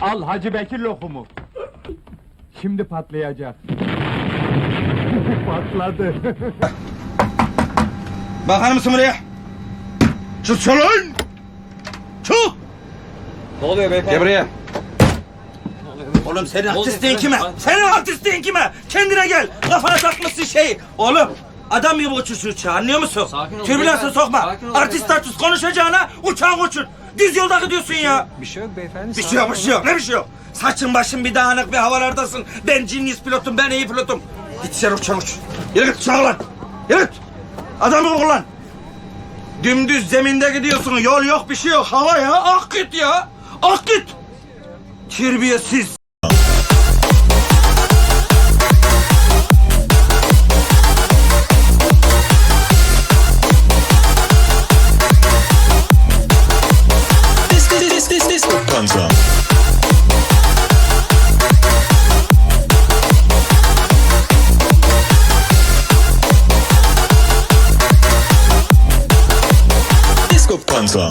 Al Hacı Bekir lokumu. Şimdi patlayacak. Patladı. Bakar mısın buraya? Çık çalın! Çık! Ne oluyor beyefendi? Gel buraya. Oğlum senin artistliğin kime? Senin artistliğin kime? Kendine gel. Kafana takmışsın şey. Oğlum adam gibi uçur şu uçağı anlıyor musun? Sakin ol beyefendi, sokma. sakin ol Artist beyefendi. artist konuşacağına uçağı uçur. Düz yolda gidiyorsun ya. Bir şey yok beyefendi. Bir şey yok, bir şey yok. Ne bir şey yok? Saçın başın bir dağınık bir havalardasın. Ben ciniz pilotum, ben iyi pilotum. Git içeri uçağı uç. Yürü git uçağı lan. Yürü git. Adamı kullan. Dümdüz zeminde gidiyorsun. Yol yok, bir şey yok. Hava ya. Ak git ya. Ak git. Terbiyesiz. Panzer. Disco Panzer.